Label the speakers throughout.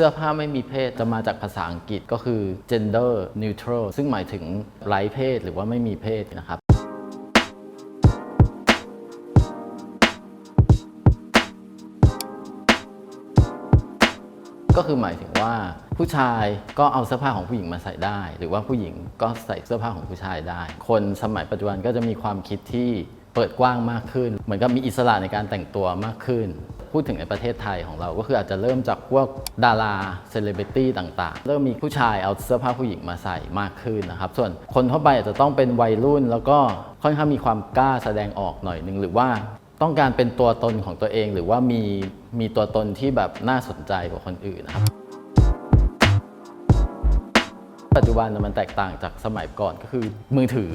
Speaker 1: เสื้อผ้าไม่มีเพศจะมาจากภาษาอังกฤษก็คือ gender neutral ซึ่งหมายถึงไร้เพศหรือว่าไม่มีเพศนะครับก็คือหมายถึงว่าผู้ชายก็เอาเสื้อผ้าของผู้หญิงมาใส่ได้ หรือว่าผู้หญิงก็ใส่เสื้อผ้าของผู้ชายได้ คนสมัยปัจจุบันก็จะมีความคิดที่เปิดกว้างมากขึ้น เหมือนกับมีอิสระในการแต่งตัวมากขึ้น พูดถึงในประเทศไทยของเรา ก็คืออาจจะเริ่มจากพวกดาราเซเลบริตี้ต่างๆ เริ่มมีผู้ชายเอาเสื้อผ้าผู้หญิงมาใส่มากขึ้นนะครับ ส่วนคนทั่วไปอาจจะต้องเป็นวัยรุ่น แล้วก็ค่อนข้างมีความกล้าแสดงออกหน่อยหนึ่งหรือว่าต้องการเป็นตัวตนของตัวเอง หรือว่ามีมีตัวตนที่แบบน่าสนใจกว่าคนอื่นนะครับปัจจุบันมันแตกต่างจากสมัยก่อนก็คือมือถือ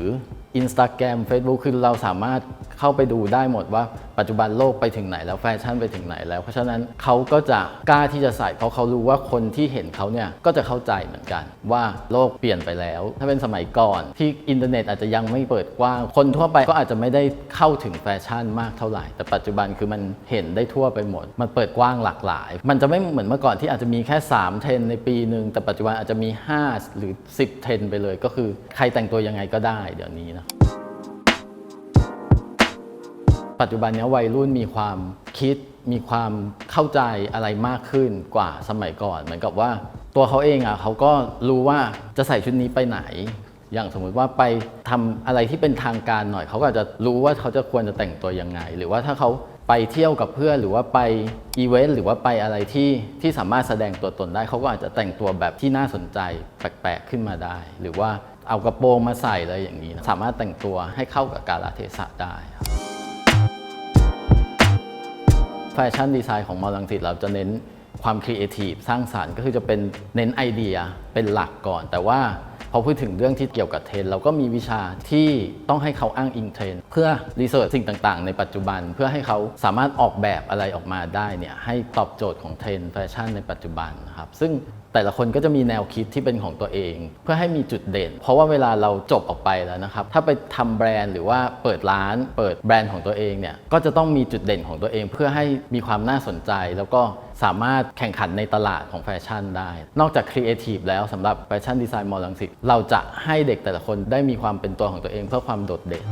Speaker 1: Instagram Facebook คือเราสามารถเข้าไปดูได้หมดว่าปัจจุบันโลกไปถึงไหนแล้วแฟชั่นไปถึงไหนแล้ว เพราะฉะนั้นเขาก็จะกล้าที่จะใส่เพราะเขารู้ว่าคนที่เห็นเขาเนี่ยก็จะเข้าใจเหมือนกัน ว่าโลกเปลี่ยนไปแล้ว ถ้าเป็นสมัยก่อนที่อินเทอร์เน็ตอาจจะยังไม่เปิดกว้าง คนทั่วไปก็อาจจะไม่ได้เข้าถึงแฟชั่นมากเท่าไหร่ แต่ปัจจุบันคือมันเห็นได้ทั่วไปหมด มันเปิดกว้างหลากหลาย มันจะไม่เหมือนเมื่อก่อนที่อาจจะมีแค่ 3 เทรนในปีหนึ่งแต่ปัจจุบันอาจจะมี 5 หรือ 10 เทรนไปเลย ก็คือใครแต่งตัวยังไงก็ได้เดี๋ยวนี้นะ ปัจจุบันนี้วัยรุ่นมีความคิดมีความเข้าใจอะไรมากขึ้นกว่าสมัยก่อน เหมือนกับว่าตัวเขาเองอะเขาก็รู้ว่าจะใส่ชุดนี้ไปไหน อย่างสมมุติว่าไปทำอะไรที่เป็นทางการหน่อย เขาก็อาจจะรู้ว่าเขาจะควรจะแต่งตัวยังไง หรือว่าถ้าเขาไปเที่ยวกับเพื่อนหรือว่าไปอีเวนต์หรือว่าไปอะไรที่ที่สามารถแสดงตัวตนได้ เขาก็อาจจะแต่งตัวแบบที่น่าสนใจแปลกๆขึ้นมาได้ หรือว่าเอากระโปรงมาใส่อะไรอย่างนี้นะสามารถแต่งตัวให้เข้ากับกาลเทศะได้ครับ แฟชั่นดีไซน์ของมอลังสิตเราจะเน้นความครีเอทีฟสร้างสารรค์ก็คือจะเป็นเน้นไอเดียเป็นหลักก่อน แต่ว่าพอพูดถึงเรื่องที่เกี่ยวกับเทรนเราก็มีวิชาที่ต้องให้เขาอ้างอิงเทรนเพื่อรีเสิร์ชสิ่งต่างๆ ในปัจจุบัน เพื่อให้เขาสามารถออกแบบอะไรออกมาได้เนี่ยให้ตอบโจทย์ของเทรนแฟชั่นในปัจจุบันนะครับซึ่ง แต่ละคนก็จะมีแนวคิดที่เป็นของตัวเอง เพื่อให้มีจุดเด่น เพราะว่าเวลาเราจบออกไปแล้วนะครับถ้าไปทำแบรนด์หรือว่าเปิดร้านเปิดแบรนด์ของตัวเองเนี่ยก็จะต้องมีจุดเด่นของตัวเอง เพื่อให้มีความน่าสนใจ แล้วก็สามารถแข่งขันในตลาดของแฟชั่นได้ นอกจากครีเอทีฟแล้วสำหรับแฟชั่นดีไซน์มอลังสิตเราจะให้เด็กแต่ละคนได้มีความเป็นตัวของตัวเองเพื่อความโดดเด่น